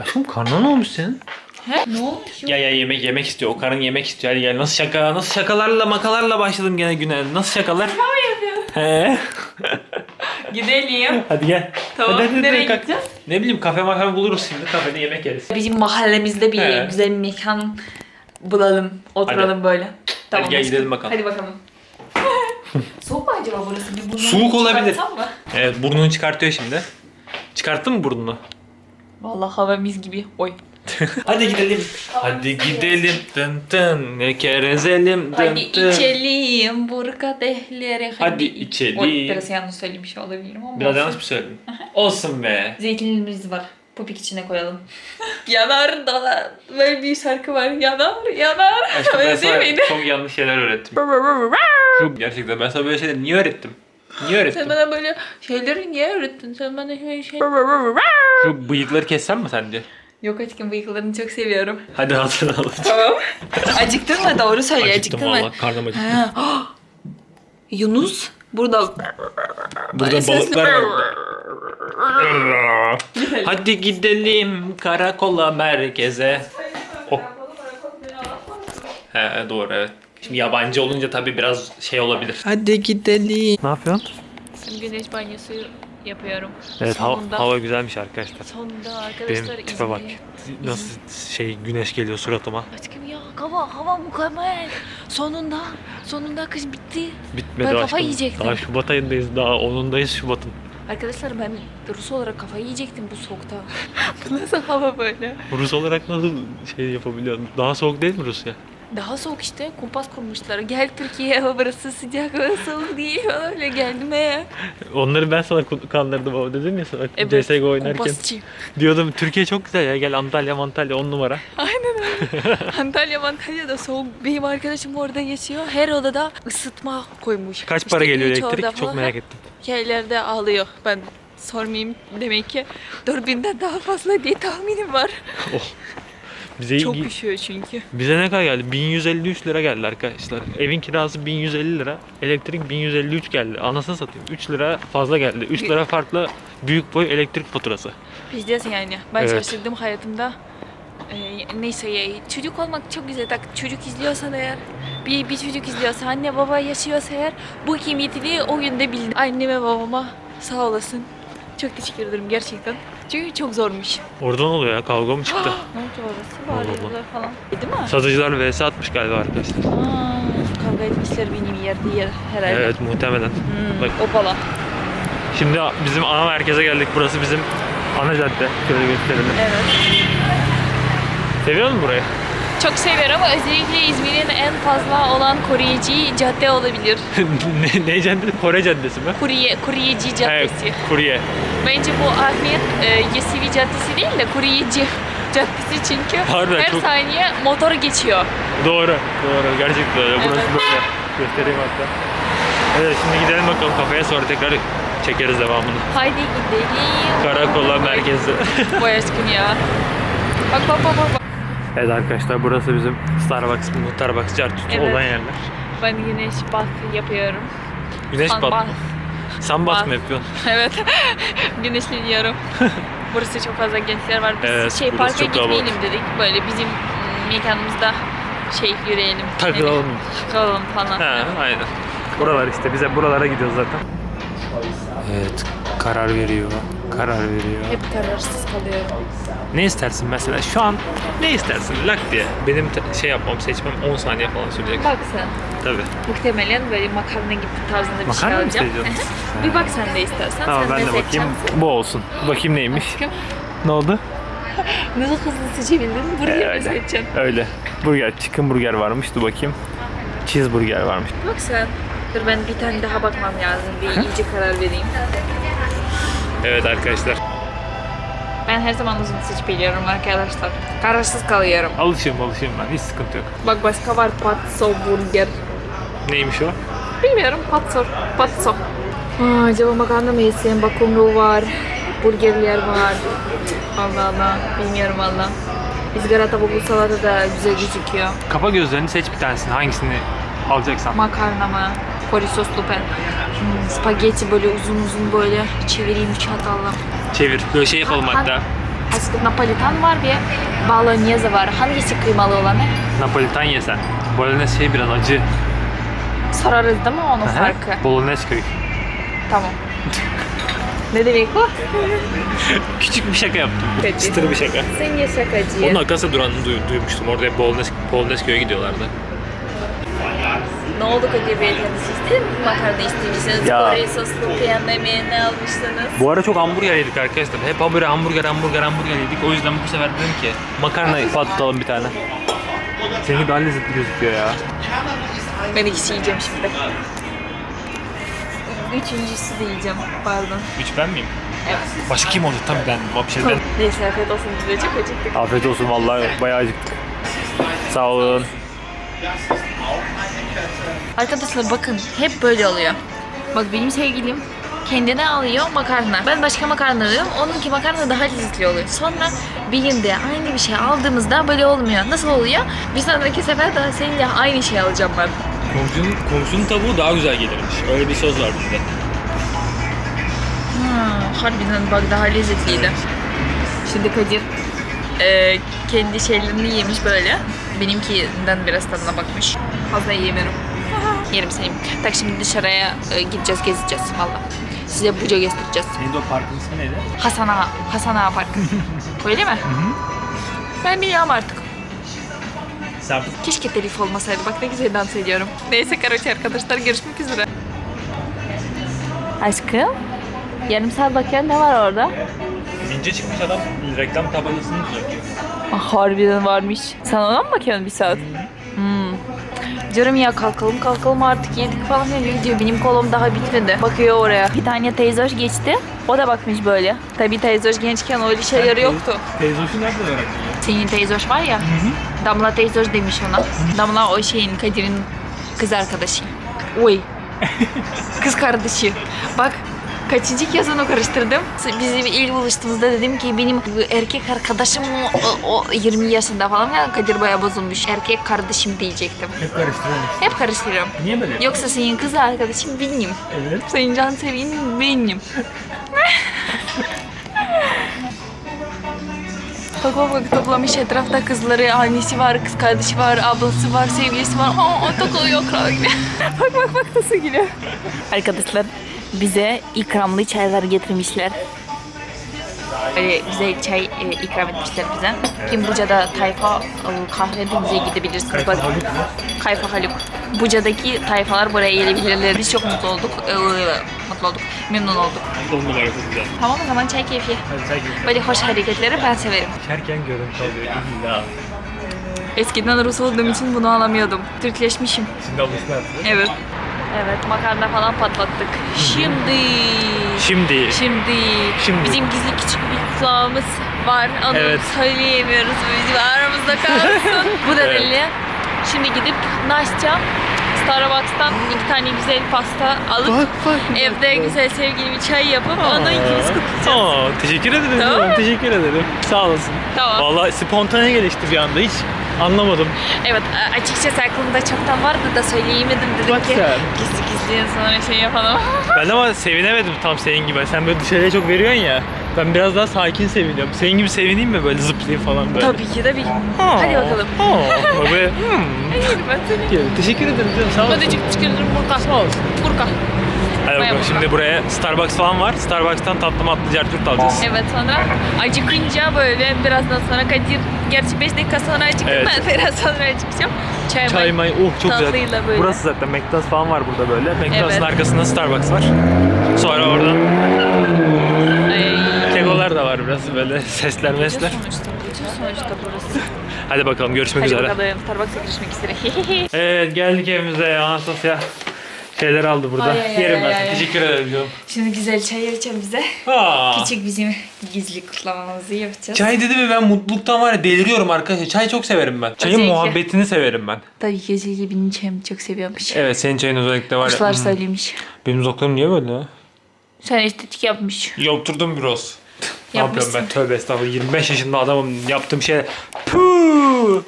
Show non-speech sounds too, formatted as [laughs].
Aşkım karnına ne olmuş senin? He? Ne olmuş? Ya ya yemek yemek istiyor. O karın yemek istiyor. Hadi gel. Nasıl şaka? Nasıl şakalarla makalarla başladım gene güne. Nasıl şakalar? He. [laughs] Gidelim. Hadi gel. Tamam. Hadi, hadi, Nereye kalk. gideceğiz? Ne bileyim kafe mafe buluruz şimdi. Kafede yemek yeriz. Bizim mahallemizde bir He. güzel bir mekan bulalım. Oturalım böyle. Tamam. gel aşkım. gidelim bakalım. Hadi bakalım. [laughs] Soğuk mu acaba burası? Bir burnunu Soğuk olabilir. çıkartsam mı? Evet burnunu çıkartıyor şimdi. Çıkarttın mı burnunu? Vallahi hava mis gibi. Oy. [laughs] Hadi gidelim. Hadi gidelim. Dın dın. Ne kerezelim. Dın Hadi dın. içelim burka dehleri. Hadi içelim. Oy, biraz yanlış söylemiş olabilirim ama. Biraz olsun. yanlış mı söyledim? Olsun be. [laughs] Zeytinimiz var. Popik içine koyalım. [laughs] yanar dalar. Böyle bir şarkı var. Yanar yanar. Aşkım ben sana çok yanlış şeyler öğrettim. Çok gerçekten ben sana böyle şeyler niye öğrettim? Niye öğrettim? Sen bana böyle şeyleri niye öğrettin? Sen bana şöyle şey... Şu bıyıkları kessem mi sence? Yok aşkım bıyıklarını çok seviyorum. Hadi hatırlayalım. Tamam. acıktın mı? Doğru söyle Acıktım acıktın mı? valla karnım acıktı. Ha. Yunus burada. Burada Sesli- balıklar var. Hadi gidelim karakola merkeze. Oh. He doğru evet. Şimdi yabancı olunca tabii biraz şey olabilir. Hadi gidelim. Ne yapıyorsun? Güneş banyosu yapıyorum. Evet hava, Sonunda- hava güzelmiş arkadaşlar. Sonunda arkadaşlar Benim tipe bak. İzmir'e- Nasıl şey güneş geliyor suratıma. Aşkım ya hava hava mükemmel. Sonunda sonunda kış bitti. Bitmedi Ben kafa aşkım. yiyecektim. Daha Şubat ayındayız. Daha 10'undayız Şubat'ın. Arkadaşlar ben Rus olarak kafayı yiyecektim bu soğukta. [laughs] bu nasıl hava böyle? Rus olarak nasıl şey yapabiliyorsun? Daha soğuk değil mi Rusya? Daha soğuk işte kumpas kurmuşlar. Gel Türkiye hava burası sıcak ve soğuk değil. Öyle geldim he. Onları ben sana kandırdım ama dedim ya sana Evet, CSGO oynarken. kumpasçı. [laughs] Diyordum Türkiye çok güzel ya gel Antalya Antalya 10 numara. [laughs] Aynen öyle. [laughs] Antalya Antalya'da soğuk. Benim arkadaşım orada yaşıyor. Her odada ısıtma koymuş. Kaç İşte para geliyor elektrik? Çok falan. merak ettim. Yerlerde ağlıyor. Ben sormayayım demek ki 4000'den daha fazla diye tahminim var. Bize Çok iyi- üşüyor çünkü. bize ne kadar geldi? 1153 lira geldi arkadaşlar. Evin kirası 1150 lira. Elektrik 1153 geldi. Anasını satayım. 3 lira fazla geldi. 3 lira farklı büyük boy elektrik faturası. Bizdesin yani. Ben Evet. şaşırdım hayatımda. Ee, neyse ya çocuk olmak çok güzel. Tak, çocuk izliyorsan eğer bir, bir çocuk izliyorsa anne baba yaşıyorsa eğer bu kıymetini o günde bildim. Anneme babama sağ olasın. Çok teşekkür ederim gerçekten. Çünkü çok zormuş. Oradan oluyor ya kavga mı çıktı? [gasps] ne oldu orası? Bağırıyorlar falan. Değil mi? Satıcılar vs atmış galiba arkadaşlar. Aa, kavga etmişler benim yerde yer herhalde. Evet muhtemelen. Hmm, Bak. Opala. Şimdi bizim ana merkeze geldik. Burası bizim ana cadde. Şöyle gösterelim. Evet. Seviyor musun burayı? Çok seviyorum. Özellikle İzmir'in en fazla olan koruyucu cadde olabilir. [laughs] ne, ne caddesi? Kore caddesi mi? Kurye, kuryeci caddesi. Evet, kurye. Bence bu Ahmet e, Yesevi Caddesi değil de kuryeci caddesi çünkü Harbiden her çok- saniye motor geçiyor. Doğru, doğru. Gerçekten öyle. Burası Evet. böyle. Göstereyim hatta. Evet, şimdi gidelim bakalım kafeye sonra tekrar çekeriz devamını. Haydi gidelim. Karakola merkezi. Vay aşkım ya. Bak bak bak bak. bak. Evet arkadaşlar burası bizim Starbucks, Starbucks, Cartut Evet. olan yerler. Ben güneş bath yapıyorum. Güneş Sun bat. bath. Sun bath Bath. mı yapıyorsun? [laughs] Evet. Güneşleniyorum. [laughs] Burası çok fazla gençler var. Biz Evet, şey parka gitmeyelim dedik. Böyle bizim mm, mekanımızda şey yürüyelim. Takılalım. Takılalım falan. Ha, aynen. Buralar işte. Bize buralara gidiyoruz zaten. Evet, karar veriyor. Karar veriyor. Hep kararsız kalıyorum. Ne istersin mesela? Şu an ne istersin? Lak diye. Benim te- şey yapmam, seçmem 10 saniye falan sürecek. Bak sen. Tabii. Muhtemelen böyle makarna gibi tarzında bir Makarna mı şey alacağım. seçiyorsun? bir bak sen de istersen. Tamam sen ben de bakayım. Bu olsun. Bakayım neymiş. Ne oldu? [laughs] Nasıl hızlı seçebildin? Buraya mı Öyle. seçeceksin? Öyle. Burger, chicken burger varmış. Dur bakayım. Cheeseburger varmış. Bak sen. Dur ben bir tane daha bakmam lazım. Bir iyice karar vereyim. Evet arkadaşlar. Ben her zaman uzun seçip biliyorum arkadaşlar. Kararsız kalıyorum. Alışayım alışayım ben. Hiç sıkıntı yok. Bak başka var patso burger. Neymiş o? Bilmiyorum patso. Patso. Aa, acaba makarna mı yesem? Bakumru var. Burgerler var. Allah Allah. Bilmiyorum valla. Izgara tavuklu salata da güzel gözüküyor. Kapa gözlerini seç bir tanesini. Hangisini alacaksan. Makarna mı? Kore soslu pen. Hmm, spagetti böyle uzun uzun böyle çevireyim çatalla. Çevir. Böyle şey yapalım Ha- hatta. Aslında Napolitan var bir bolognese var. Hangisi kıymalı olanı? Napolitan yesen. Bolognese şey biraz acı. Sorarız değil mi onun farkı? Bolognese köy. Tamam. ne demek o? [laughs] Küçük bir şaka yaptım. Peki. Çıtır bir şaka. Sen ye şakacıyı. Onun arkasında duranını duy- duymuştum. Orada hep Bolognese, Bolognese köye gidiyorlardı. Ne oldu Beyefendi siz de makarna istemişsiniz? Ya. Kore soslu peynir yemeğini almışsınız. Bu ara çok hamburger yedik arkadaşlar. Hep hamburger, hamburger, hamburger, hamburger yedik. O yüzden bu sefer dedim ki makarna patlatalım bir tane. Seninki daha lezzetli gözüküyor ya. Ben ikisi yiyeceğim şimdi. Üçüncüsü de yiyeceğim. Pardon. Üç ben miyim? Evet. Başka kim oldu? Tabii ben. Bir şey ben. Neyse afiyet olsun bize çok acıktık. Afiyet olsun vallahi bayağı acıktık. Sağ olun. Arkadaşlar bakın hep böyle oluyor. Bak benim sevgilim kendine alıyor makarna. Ben başka makarna alıyorum. Onunki makarna daha lezzetli oluyor. Sonra bir günde aynı bir şey aldığımızda böyle olmuyor. Nasıl oluyor? Bir sonraki sefer daha seninle aynı şey alacağım ben. Komşunun, komşunun tavuğu daha güzel gelirmiş. Öyle bir söz var bizde. Ha, harbiden bak daha lezzetliydi. Şimdi Kadir e, kendi şeylerini yemiş böyle. Benimkinden biraz tadına bakmış. Fazla yiyemiyorum. [laughs] Yerim seni. Tak şimdi dışarıya e, gideceğiz, gezeceğiz valla. Size buca göstereceğiz. Neydi o parkın ismi neydi? Hasan Ağa, Hasan Ağa Parkı. [laughs] Öyle mi? Ben biliyorum artık. Sen Keşke telif olmasaydı. Bak ne güzel dans ediyorum. Neyse karoçi arkadaşlar görüşmek üzere. Aşkım. Yarım saat bakıyorsun ne var orada? İnce çıkmış adam reklam tabelasını düzeltiyor. Ah, harbiden varmış. Sen ona mı bakıyorsun bir saat? Hmm. Diyorum ya kalkalım kalkalım artık yedik falan diyor. diyor. Benim kolum daha bitmedi. Bakıyor oraya. Bir tane teyze hoş geçti. O da bakmış böyle. Tabii teyze hoş gençken öyle şeyleri yoktu. Teyze hoşu nerede öğrendin ya? Senin teyze hoş var ya. Damla teyze hoş demiş ona. Damla o şeyin Kadir'in kız arkadaşı. Oy. [laughs] kız kardeşi. Bak kaçıncı kez onu karıştırdım. Biz ilk buluştuğumuzda dedim ki benim erkek arkadaşım o, o 20 yaşında falan ya Kadir baya bozulmuş. Erkek kardeşim diyecektim. Hep karıştırıyormuş. Hep karıştırıyorum. Niye böyle? Yoksa senin kız arkadaşın benim. Evet. Senin can sevgilin benim. Bak bak bak toplamış etrafta kızları, annesi var, kız kardeşi var, ablası var, sevgilisi var. Aa takılıyor kral gibi. [laughs] bak bak bak nasıl gülüyor. Arkadaşlar bize ikramlı çaylar getirmişler. Böyle güzel çay e, ikram etmişler bize. Kim Buca'da Tayfa e, kahvenize gidebilirsiniz. Bak, Kayfa Haluk. Buca'daki tayfalar buraya gelebilirler. Biz çok mutlu olduk. E, mutlu olduk. Memnun olduk. Numara güzel. Tamam o zaman çay keyfi. Hadi sen git. Böyle hoş hareketleri ben severim. İçerken görüntü alıyor. İlla. Eskiden Rus olduğum için bunu alamıyordum. Türkleşmişim. Şimdi alıştın artık. Evet. Evet makarna falan patlattık. Şimdi. Şimdi. Şimdi. Şimdi. Bizim gizli küçük bir kulağımız var. Onu Evet. söyleyemiyoruz. Bizim aramızda kalsın. [laughs] Bu Evet. nedenle şimdi gidip açacağım? Starbucks'tan iki tane güzel pasta alıp evde güzel sevgili bir çay yapıp onu ikimiz kutlayacağız. Aa, teşekkür ederim. Tamam. Teşekkür ederim. Sağ olasın. Tamam. Vallahi spontane gelişti bir anda hiç anlamadım. Evet açıkçası aklımda çoktan vardı da söyleyemedim dedim Bak ki sen. gizli gizli sonra şey yapalım. [laughs] Ben ama sevinemedim tam senin gibi. Sen böyle dışarıya çok veriyorsun ya. Ben biraz daha sakin seviniyorum. Senin gibi sevineyim mi böyle zıplayayım falan böyle. tabii ki tabii. Aa, Hadi bakalım. Aa, böyle. [laughs] Hmm. Hayır ben seni. Teşekkür ederim canım. Sağ olasın. Hadi çık çıkarırım burka. Sağ olasın. Burka. Hadi bakalım Bayağı şimdi buraya Starbucks falan var. Starbucks'tan tatlı matlı certürt alacağız. Evet sonra acıkınca böyle birazdan sonra Kadir gerçi 5 dakika sonra acıktım Evet. ben [laughs] biraz sonra acıkacağım. Çay, Çay may, oh çok Tatlıyla güzel. böyle. Burası zaten McDonald's falan var burada böyle. McDonald's'ın Evet. arkasında Starbucks var. Sonra oradan Ay. kegolar da var biraz böyle [laughs] sesler mesler. sonuçta, buca sonuçta burası. Hadi bakalım görüşmek Hadi üzere. bakalım Starbucks'a görüşmek üzere. [laughs] Evet geldik evimize. Anastasya şeyler aldı burada. Ay, ay, Yerim ay, ben. ay, sana. ay. Teşekkür ederim canım. Şimdi güzel çay içeceğim bize. Aa. Küçük bizim gizli kutlamamızı yapacağız. Çay dedi mi ben mutluluktan var ya deliriyorum arkadaşlar. Çay çok severim ben. Çayın Özellikle. muhabbetini severim ben. Tabii ki özellikle benim çayımı çok seviyormuş. Evet senin çayın özellikle var ya. Kuşlar hmm. söylemiş. Benim dudaklarım niye böyle ya? Sen estetik yapmış. Yaptırdım biraz. ne yapıyorum ben? Tövbe estağfurullah. 25 yaşında adamım yaptığım şey. Puh!